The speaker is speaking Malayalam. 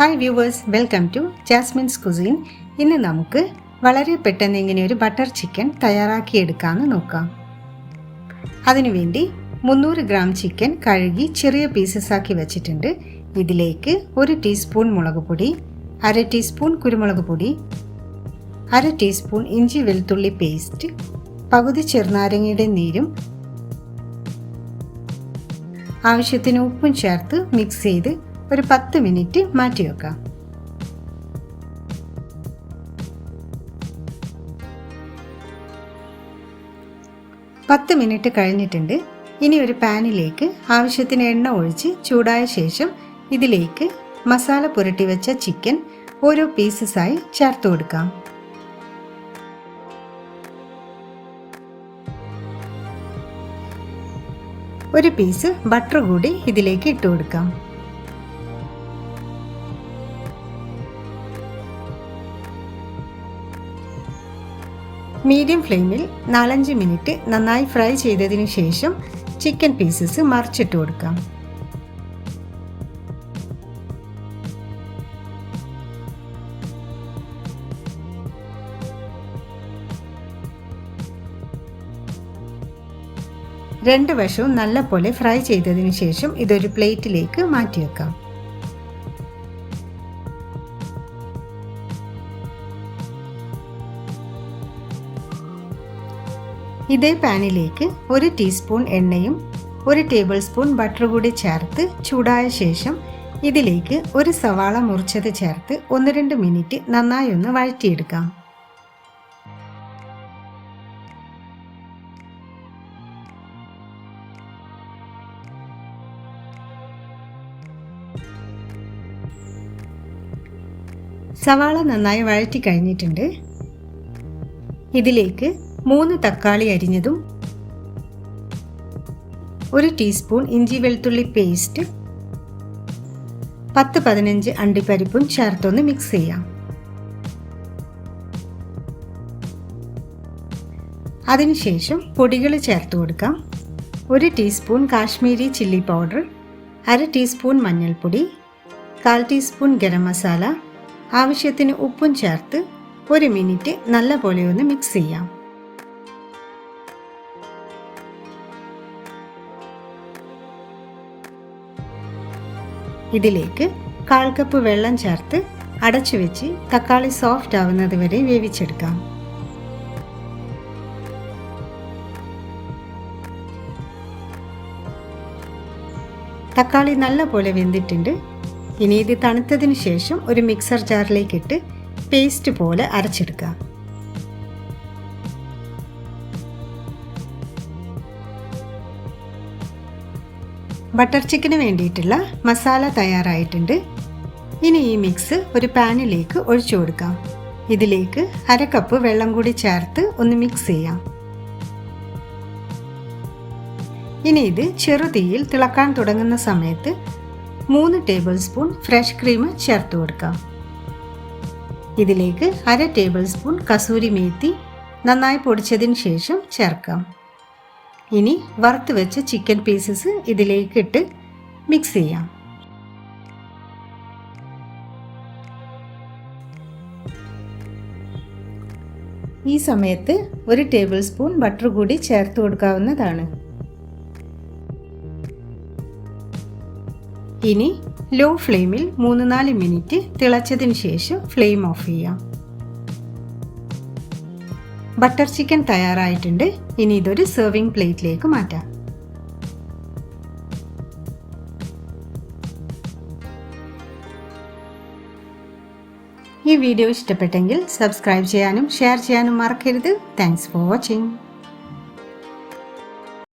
Hi viewers welcome to Jasmine's cuisine ഇന്ന് നമുക്ക് വളരെ പെട്ടെന്ന് ഇങ്ങനെ ഒരു ബട്ടർ ചിക്കൻ തയ്യാറാക്കിയെടുക്കാമെന്ന് നോക്കാം. അതിനുവേണ്ടി മുന്നൂറ് ഗ്രാം ചിക്കൻ കഴുകി ചെറിയ പീസസ് ആക്കി വെച്ചിട്ടുണ്ട്. ഇതിലേക്ക് ഒരു ടീസ്പൂൺ മുളക് പൊടി അര ടീസ്പൂൺ കുരുമുളക് പൊടി അര ടീസ്പൂൺ ഇഞ്ചി വെളുത്തുള്ളി പേസ്റ്റ് പകുതി ചെറുനാരങ്ങയുടെ നീരും ആവശ്യത്തിന് ഉപ്പും ചേർത്ത് മിക്സ് ചെയ്ത് ഒരു പത്ത് മിനിറ്റ് മാറ്റി വെക്കാം. പത്ത് മിനിറ്റ് കഴിഞ്ഞിട്ടുണ്ട്. ഇനി ഒരു പാനിലേക്ക് ആവശ്യത്തിന് എണ്ണ ഒഴിച്ച് ചൂടായ ശേഷം ഇതിലേക്ക് മസാല പുരട്ടി വെച്ച ചിക്കൻ ഓരോ പീസസായി ചേർത്ത് കൊടുക്കാം. ഒരു പീസ് ബട്ടർ കൂടി ഇതിലേക്ക് ഇട്ട് കൊടുക്കാം. മീഡിയം ഫ്ലെയിമിൽ നാലഞ്ച് മിനിറ്റ് നന്നായി ഫ്രൈ ചെയ്തതിനു ശേഷം ചിക്കൻ പീസസ് മറിച്ചിട്ട് കൊടുക്കാം. രണ്ട് വശവും നല്ലപോലെ ഫ്രൈ ചെയ്തതിനു ശേഷം ഇതൊരു പ്ലേറ്റിലേക്ക് മാറ്റി ഇതേ പാനിലേക്ക് ഒരു ടീസ്പൂൺ എണ്ണയും ഒരു ടേബിൾ സ്പൂൺ ബട്ടർ കൂടി ചേർത്ത് ചൂടായ ശേഷം ഇതിലേക്ക് ഒരു സവാള മുറിച്ചത് ചേർത്ത് ഒന്ന് രണ്ട് മിനിറ്റ് നന്നായി ഒന്ന് വഴറ്റിയെടുക്കാം. സവാള നന്നായി വഴറ്റി കഴിഞ്ഞിട്ടുണ്ട്. ഇതിലേക്ക് മൂന്ന് തക്കാളി അരിഞ്ഞതും ഒരു ടീസ്പൂൺ ഇഞ്ചി വെളുത്തുള്ളി പേസ്റ്റ് പത്ത് പതിനഞ്ച് അണ്ടിപ്പരിപ്പും ചേർത്തൊന്ന് മിക്സ് ചെയ്യാം. അതിനുശേഷം പൊടികൾ ചേർത്ത് കൊടുക്കാം. ഒരു ടീസ്പൂൺ കാശ്മീരി ചില്ലി പൗഡർ അര ടീസ്പൂൺ മഞ്ഞൾപ്പൊടി കാൽ ടീസ്പൂൺ ഗരം മസാല ആവശ്യത്തിന് ഉപ്പും ചേർത്ത് ഒരു മിനിറ്റ് നല്ല പോലെ ഒന്ന് മിക്സ് ചെയ്യാം. ഇതിലേക്ക് കാൽ കപ്പ് വെള്ളം ചേർത്ത് അടച്ചു വെച്ച് തക്കാളി സോഫ്റ്റ് ആവുന്നത് വരെ വേവിച്ചെടുക്കാം. തക്കാളി നല്ല പോലെ വെന്തിട്ടുണ്ട്. ഇനി ഇത് തണുത്തതിന് ശേഷം ഒരു മിക്സർ ജാറിലേക്കിട്ട് പേസ്റ്റ് പോലെ അരച്ചെടുക്കാം. ബട്ടർ ചിക്കന് വേണ്ടിയിട്ടുള്ള മസാല തയ്യാറായിട്ടുണ്ട്. ഇനി ഈ മിക്സ് ഒരു പാനിലേക്ക് ഒഴിച്ചു കൊടുക്കാം. ഇതിലേക്ക് അര കപ്പ് വെള്ളം കൂടി ചേർത്ത് ഒന്ന് മിക്സ് ചെയ്യാം. ഇനി ഇത് ചെറുതീയിൽ തിളക്കാൻ തുടങ്ങുന്ന സമയത്ത് മൂന്ന് ടേബിൾ സ്പൂൺ ഫ്രഷ് ക്രീം ചേർത്ത് കൊടുക്കാം. ഇതിലേക്ക് അര ടേബിൾ സ്പൂൺ കസൂരി മേത്തി നന്നായി പൊടിച്ചതിന് ശേഷം ചേർക്കാം. ഇനി വറുത്ത് വെച്ച ചിക്കൻ പീസസ് ഇതിലേക്ക് ഇട്ട് മിക്സ് ചെയ്യാം. ഈ സമയത്ത് ഒരു ടേബിൾ സ്പൂൺ ബട്ടർ കൂടി ചേർത്ത് കൊടുക്കാവുന്നതാണ്. ഇനി ലോ ഫ്ലെയിമിൽ മൂന്ന് നാല് മിനിറ്റ് തിളച്ചതിന് ശേഷം ഫ്ലെയിം ഓഫ് ചെയ്യാം. ബട്ടർ ചിക്കൻ തയ്യാറായിട്ടുണ്ട്. ഇനി ഇതൊരു സെർവിങ് പ്ലേറ്റിലേക്ക് മാറ്റാം. ഈ വീഡിയോ ഇഷ്ടപ്പെട്ടെങ്കിൽ സബ്സ്ക്രൈബ് ചെയ്യാനും ഷെയർ ചെയ്യാനും മറക്കരുത്. Thanks for watching